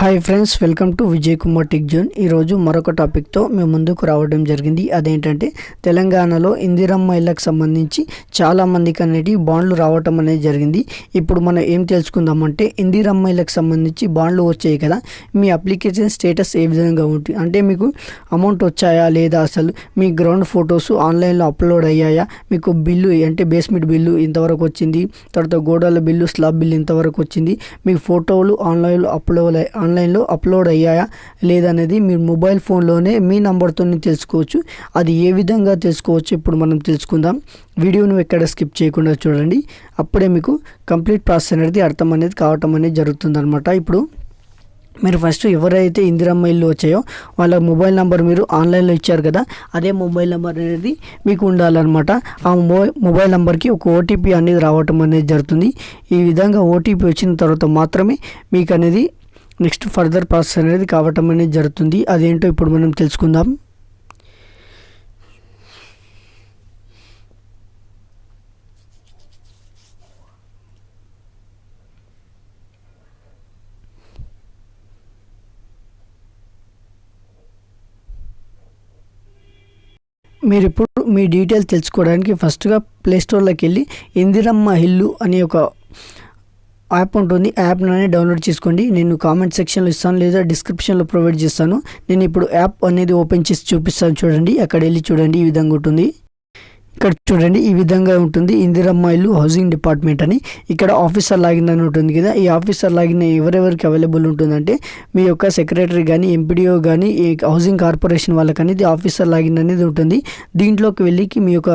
Hi friends welcome to Vijay Kumar tech zone ఈరోజు మరొక టాపిక్తో మేము ముందుకు రావడం జరిగింది. అదేంటంటే తెలంగాణలో ఇందిరమ్మ ఇళ్ళకు సంబంధించి చాలా మందికి అనేది బాండ్లు రావటం అనేది జరిగింది. ఇప్పుడు మనం ఏం తెలుసుకుందామంటే ఇందిరమ్మ ఇళ్ళకు సంబంధించి బాండ్లు వచ్చాయి కదా. మీ అప్లికేషన్ స్టేటస్ ఏ విధంగా ఉంటుంది అంటే మీకు అమౌంట్ వచ్చాయా లేదా అసలు? మీ గ్రౌండ్ ఫొటోస్ ఆన్లైన్లో అప్లోడ్ అయ్యాయా? మీకు బిల్లు అంటే బేస్మెంట్ బిల్లు ఇంతవరకు వచ్చింది. తర్వాత గోడల బిల్లు స్లాబ్ బిల్లు ఇంతవరకు వచ్చింది. మీ ఫోటోలు ఆన్లైన్లో అప్లోడ్ ఆన్లైన్లో అప్లోడ్ అయ్యాయా లేదనేది మీరు మొబైల్ ఫోన్లోనే మీ నంబర్తో తెలుసుకోవచ్చు. అది ఏ విధంగా తెలుసుకోవచ్చు ఇప్పుడు మనం తెలుసుకుందాం. వీడియోను ఎక్కడ స్కిప్ చేయకుండా చూడండి. అప్పుడే మీకు కంప్లీట్ ప్రాసెస్ అనేది అర్థం అనేది కావటం అనేది జరుగుతుందన్నమాట. ఇప్పుడు మీరు ఫస్ట్ ఎవరైతే ఇందిరమ్మ ఇల్లు వచ్చాయో వాళ్ళ మొబైల్ నెంబర్ మీరు ఆన్లైన్లో ఇచ్చారు కదా అదే మొబైల్ నెంబర్ అనేది మీకు ఉండాలన్నమాట. ఆ మొబైల్ మొబైల్ నెంబర్కి ఒక ఓటీపీ అనేది రావటం అనేది జరుగుతుంది. ఈ విధంగా ఓటీపీ వచ్చిన తర్వాత మాత్రమే మీకు అనేది నెక్స్ట్ ఫర్దర్ ప్రాసెస్ అనేది కావటం అనేది జరుగుతుంది. అదేంటో ఇప్పుడు మనం తెలుసుకుందాం. మీరు ఇప్పుడు మీ డీటెయిల్స్ తెలుసుకోవడానికి ఫస్ట్గా ప్లేస్టోర్లోకి వెళ్ళి ఇందిరమ్మ ఇల్లు అనే ఒక యాప్ ఉంటుంది. యాప్ని డౌన్లోడ్ చేసుకోండి. నేను కామెంట్ సెక్షన్లో ఇస్తాను లేదా డిస్క్రిప్షన్లో ప్రొవైడ్ చేస్తాను. నేను ఇప్పుడు యాప్ అనేది ఓపెన్ చేసి చూపిస్తాను చూడండి. అక్కడ వెళ్ళి చూడండి. ఈ విధంగా ఉంటుంది. ఇక్కడ చూడండి ఈ విధంగా ఉంటుంది. ఇందిరమ్మ ఇల్లు హౌసింగ్ డిపార్ట్మెంట్ అని ఇక్కడ ఆఫీసర్ లాగిన్ అని ఉంటుంది కదా. ఈ ఆఫీసర్ లాగిన్ ఎవరెవరికి అవైలబుల్ ఉంటుందంటే మీ యొక్క సెక్రటరీ కానీ ఎంపీడీఓ కానీ హౌసింగ్ కార్పొరేషన్ వాళ్ళకి అనేది ఆఫీసర్ లాగిన్ అనేది ఉంటుంది. దీంట్లోకి వెళ్ళి మీ యొక్క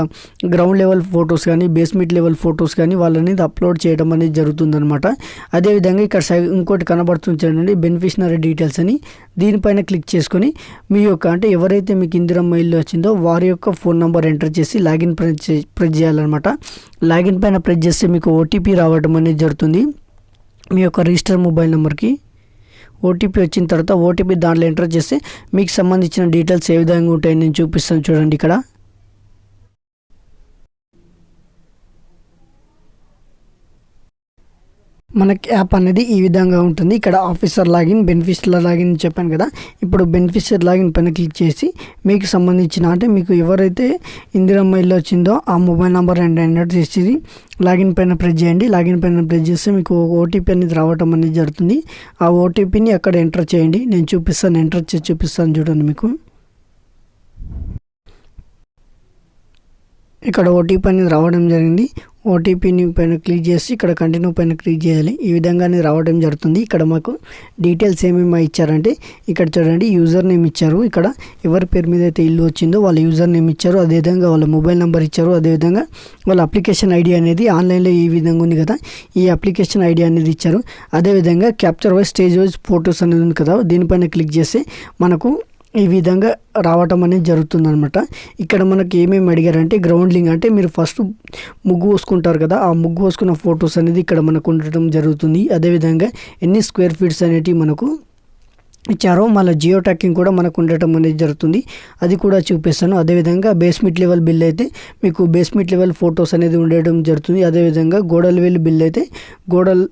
గ్రౌండ్ లెవెల్ ఫొటోస్ కానీ బేస్మెంట్ లెవెల్ ఫొటోస్ కానీ వాళ్ళని అప్లోడ్ చేయడం అనేది జరుగుతుందన్నమాట. అదేవిధంగా ఇక్కడ సై- ఇంకోటి కనబడుతుంది చూడండి బెనిఫిషనరీ డీటెయిల్స్ అని. దీనిపైన క్లిక్ చేసుకొని మీ యొక్క అంటే ఎవరైతే మీకు ఇందిరమ్మ ఇల్లు వచ్చిందో వారి యొక్క ఫోన్ నెంబర్ ఎంటర్ చేసి లాగిన్ ప్రెస్ ప్రెస్ చేయాలన్నమాట లాగిన్ పైన ప్రెస్ చేస్తే మీకు ఓటీపీ రావడం అనేది జరుగుతుంది. మీ యొక్క రిజిస్టర్ మొబైల్ నెంబర్కి ఓటీపీ వచ్చిన తర్వాత ఓటీపీ దాంట్లో ఎంటర్ చేస్తే మీకు సంబంధించిన డీటెయిల్స్ ఏ విధంగా ఉంటాయని నేను చూపిస్తాను చూడండి ఇక్కడ. మనకి యాప్ అనేది ఈ విధంగా ఉంటుంది. ఇక్కడ ఆఫీసర్ లాగిన్ బెనిఫిషియర్ లాగిన్ చెప్పాను కదా. ఇప్పుడు బెనిఫిషియర్ లాగిన్ పైన క్లిక్ చేసి మీకు సంబంధించిన అంటే మీకు ఎవరైతే ఇందిరమ్మ ఇల్లు వచ్చిందో ఆ మొబైల్ నెంబర్ అండ్ ఎంటర్ చేసి లాగిన్ పైన ప్రెస్ చేయండి. లాగిన్ పైన ప్రెస్ చేస్తే మీకు ఓటీపీ అనేది రావటం అనేది జరుగుతుంది. ఆ ఓటీపీని అక్కడ ఎంటర్ చేయండి. నేను చూపిస్తాను. ఎంటర్ చేసి చూపిస్తాను చూడండి మీకు. ఇక్కడ ఓటీపీ అనేది రావడం జరిగింది. ఓటీపీని పైన క్లిక్ చేసి ఇక్కడ కంటిన్యూ పైన క్లిక్ చేయాలి. ఈ విధంగానే రావడం జరుగుతుంది. ఇక్కడ మాకు డీటెయిల్స్ ఏమేమి ఇచ్చారంటే ఇక్కడ చూడండి యూజర్ నేమ్ ఇచ్చారు. ఇక్కడ ఎవరి పేరు మీద అయితే ఇల్లు వచ్చిందో వాళ్ళ యూజర్ నేమ్ ఇచ్చారు. అదేవిధంగా వాళ్ళ మొబైల్ నెంబర్ ఇచ్చారు. అదేవిధంగా వాళ్ళ అప్లికేషన్ ఐడి అనేది ఆన్లైన్లో ఈ విధంగా ఉంది కదా ఈ అప్లికేషన్ ఐడి అనేది ఇచ్చారు. అదేవిధంగా capture wise stage wise photos అనేది ఉంది కదా దీనిపైన క్లిక్ చేస్తే మనకు ఈ విధంగా రావటం అనేది జరుగుతుందనమాట ఇక్కడ మనకి ఏమేమి అడిగారంటే గ్రౌండ్లింగ్ అంటే మీరు ఫస్ట్ ముగ్గు పోసుకుంటారు కదా ఆ ముగ్గు పోసుకున్న ఫొటోస్ అనేది ఇక్కడ మనకు ఉండటం జరుగుతుంది. అదేవిధంగా ఎన్ని స్క్వేర్ ఫీట్స్ అనేటివి మనకు ఇచ్చారో మళ్ళీ జియో ట్యాకింగ్ కూడా మనకు ఉండటం అనేది జరుగుతుంది. అది కూడా చూపిస్తాను. అదేవిధంగా బేస్మెంట్ లెవెల్ బిల్ అయితే మీకు బేస్మెంట్ లెవెల్ ఫొటోస్ అనేది ఉండడం జరుగుతుంది. అదేవిధంగా గోడల వేలు బిల్ అయితే గోడల్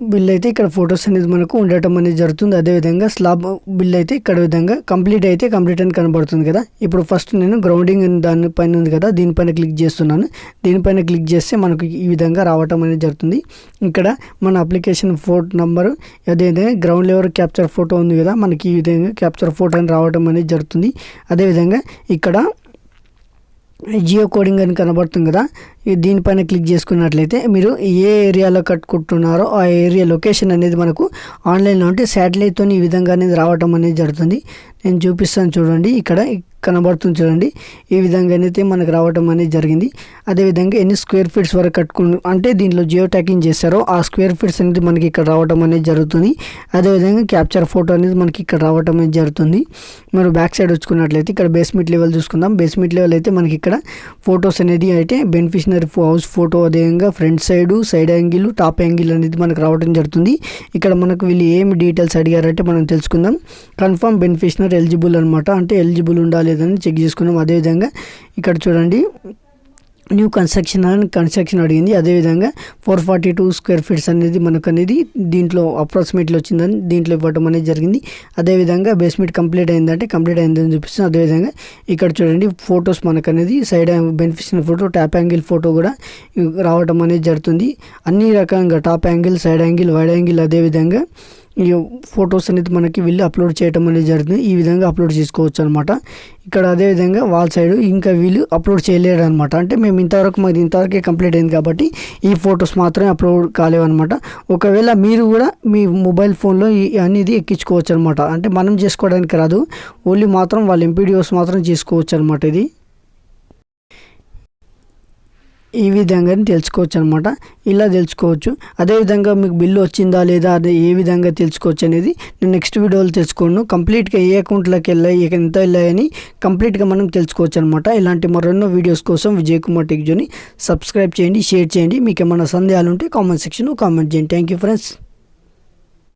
బిల్ అయితే ఇక్కడ ఫొటోస్ అనేది మనకు ఉండటం అనేది జరుగుతుంది. అదేవిధంగా స్లాబ్ బిల్ అయితే ఇక్కడ విధంగా కంప్లీట్ అయితే కంప్లీట్ అని కనబడుతుంది కదా. ఇప్పుడు ఫస్ట్ నేను గ్రౌండింగ్ దానిపైన ఉంది కదా దీనిపైన క్లిక్ చేస్తున్నాను. దీనిపైన క్లిక్ చేస్తే మనకు ఈ విధంగా రావటం అనేది జరుగుతుంది. ఇక్కడ మన అప్లికేషన్ ఫోటో నంబరు అదేవిధంగా గ్రౌండ్ లెవెల్ క్యాప్చర్ ఫోటో ఉంది కదా మనకి ఈ విధంగా క్యాప్చర్ ఫోటో అని రావటం అనేది జరుగుతుంది. అదేవిధంగా ఇక్కడ జియో కోడింగ్ అని కనబడుతుంది కదా దీనిపైన క్లిక్ చేసుకున్నట్లయితే మీరు ఏ ఏరియాలో కట్టుకుంటున్నారో ఆ ఏరియా లొకేషన్ అనేది మనకు ఆన్లైన్లో ఉంటే శాటిలైట్తో ఈ విధంగా అనేది రావటం అనేది జరుగుతుంది. నేను చూపిస్తాను చూడండి. ఇక్కడ కనబడుతుంది చూడండి. ఈ విధంగా అయితే మనకు రావటం అనేది జరిగింది. అదేవిధంగా ఎన్ని స్క్వేర్ ఫీట్స్ వరకు కట్టుకుని అంటే దీంట్లో జియో ట్యాకింగ్ చేస్తారో ఆ స్క్వేర్ ఫీట్స్ అనేది మనకి ఇక్కడ రావటం అనేది జరుగుతుంది. అదేవిధంగా క్యాప్చర్ ఫోటో అనేది మనకి ఇక్కడ రావటం అనేది జరుగుతుంది. మనం బ్యాక్ సైడ్ వచ్చుకున్నట్లయితే ఇక్కడ బేస్మెంట్ లెవెల్ చూసుకుందాం. బేస్మెంట్ లెవెల్ అయితే మనకి ఇక్కడ ఫొటోస్ అనేది అయితే బెనిఫిషనరీ హౌస్ ఫోటో అదేవిధంగా front side side angle top angle అనేది మనకు రావడం జరుగుతుంది. ఇక్కడ మనకు వీళ్ళు ఏమి డీటెయిల్స్ అడిగారంటే మనం తెలుసుకుందాం. కన్ఫర్మ్ బెనిఫిషనర్ ఎలిజిబుల్ అనమాట అంటే ఎలిజిబుల్ ఉండాలి లేదని చెక్ చేసుకున్నాం. అదేవిధంగా ఇక్కడ చూడండి. న్యూ కన్స్ట్రక్షన్ అని కన్స్ట్రక్షన్ అడిగింది. అదేవిధంగా four forty two square feets అనేది మనకు అనేది దీంట్లో అప్రాక్సిమేట్లీ వచ్చిందని దీంట్లో ఇవ్వటం అనేది జరిగింది. అదేవిధంగా బేస్మెంట్ కంప్లీట్ అయిందంటే కంప్లీట్ అయిందని చూపిస్తుంది. అదేవిధంగా ఇక్కడ చూడండి ఫొటోస్ మనకు అనేది side beneficial photo top angle photo కూడా రావటం అనేది జరుగుతుంది. అన్ని రకంగా top angle side angle wide angle అదేవిధంగా ఫొటోస్ అనేది మనకి వెళ్ళి అప్లోడ్ చేయడం అనేది జరుగుతుంది. ఈ విధంగా అప్లోడ్ చేసుకోవచ్చు అనమాట ఇక్కడ అదేవిధంగా వాల్ సైడ్ ఇంకా వీళ్ళు అప్లోడ్ చేయలేరు అనమాట అంటే మేము ఇంతవరకు మాది ఇంతవరకే కంప్లీట్ అయింది కాబట్టి ఈ ఫొటోస్ మాత్రమే అప్లోడ్ కాలేవన్నమాట. ఒకవేళ మీరు కూడా మీ మొబైల్ ఫోన్లో అనేది ఎక్కించుకోవచ్చు అనమాట అంటే మనం చేసుకోవడానికి రాదు. ఓన్లీ మాత్రం వాళ్ళ ఎంపీడియోస్ మాత్రం చేసుకోవచ్చు అనమాట ఇది. ఈ విధంగా తెలుసుకోవచ్చు అనమాట ఇలా తెలుసుకోవచ్చు. అదేవిధంగా మీకు బిల్లు వచ్చిందా లేదా అది ఏ విధంగా తెలుసుకోవచ్చు అనేది నేను నెక్స్ట్ వీడియోలో తెలుసుకోను. కంప్లీట్గా ఏ అకౌంట్లోకి వెళ్ళాయి ఎంత వెళ్ళాయని కంప్లీట్గా మనం తెలుసుకోవచ్చు అనమాట ఇలాంటి మరెన్నో వీడియోస్ కోసం విజయ్ కుమార్ టెక్జోని సబ్స్క్రైబ్ చేయండి షేర్ చేయండి. మీకు ఏమైనా సందేహాలు ఉంటే కామెంట్ సెక్షన్లో కామెంట్ చేయండి. Thank you friends.